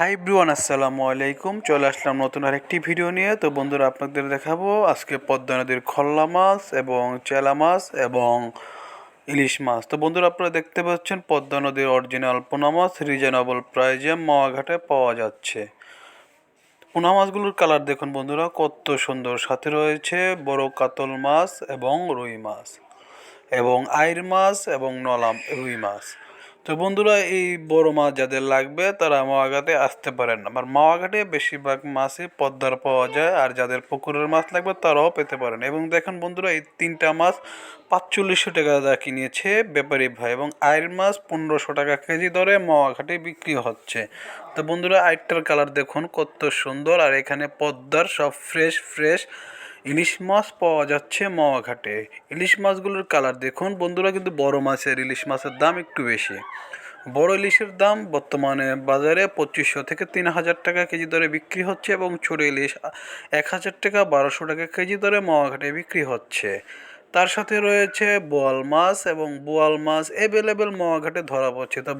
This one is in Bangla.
হাই ব্রুয়ান আসসালামু আলাইকুম। চলে আসলাম নতুন আরেকটি ভিডিও নিয়ে। তো বন্ধুরা, আপনাদের দেখাবো আজকে পদ্মা নদীর খল্লা মাছ এবং চেলা মাছ এবং ইলিশ মাছ। তো বন্ধুরা, আপনারা দেখতে পাচ্ছেন পদ্মা নদীর অরিজিনাল পোনা মাছ রিজনেবল প্রাইজে মাওয়াঘাটে পাওয়া যাচ্ছে। পোনা মাছগুলোর কালার দেখুন বন্ধুরা, কত সুন্দর। সাথে রয়েছে বড় কাতল মাছ এবং রুই মাছ এবং আইর মাছ এবং নলাম রুই মাছ। তো বন্ধুরা, এই বড় মাছ যাদের লাগবে, তারা মাওয়াঘাটে আসতে পারেন আমার মাওয়াঘাটে বেশিরভাগ মাছই পদ্মার পাওয়া যায়, আর যাদের পুকুরের মাছ লাগবে, তারাও পেতে পারেন। এবং দেখেন বন্ধুরা, এই তিনটা মাছ পাঁচচল্লিশশো টাকা দা কিনেছে ব্যাপারী ভাই, এবং আয়ের মাছ পনেরোশো টাকা কেজি দরে মাওয়াঘাটে বিক্রি হচ্ছে। তো বন্ধুরা আইরটার কালার দেখুন, কত সুন্দর, আর এখানে পদ্মার সব ফ্রেশ ফ্রেশ ইলিশ মাছ পাওয়া যাচ্ছে মাওয়াঘাটে ইলিশ মাছগুলোর কালার দেখুন। বন্ধুরা, কিন্তু বড় মাছের ইলিশ মাছের দাম একটু বেশি। বড় ইলিশের দাম বর্তমানে বাজারে পঁচিশশো থেকে তিন হাজার টাকা কেজি দরে বিক্রি হচ্ছে এবং ছোট ইলিশ এক হাজার টাকা বারোশো টাকা কেজি দরে মাওয়াঘাটে বিক্রি হচ্ছে। তার সাথে রয়েছে বোয়াল মাছ এবং বোয়াল মাছ অ্যাভেলেবেল মাওয়াঘাটে ধরা পড়ছে। তো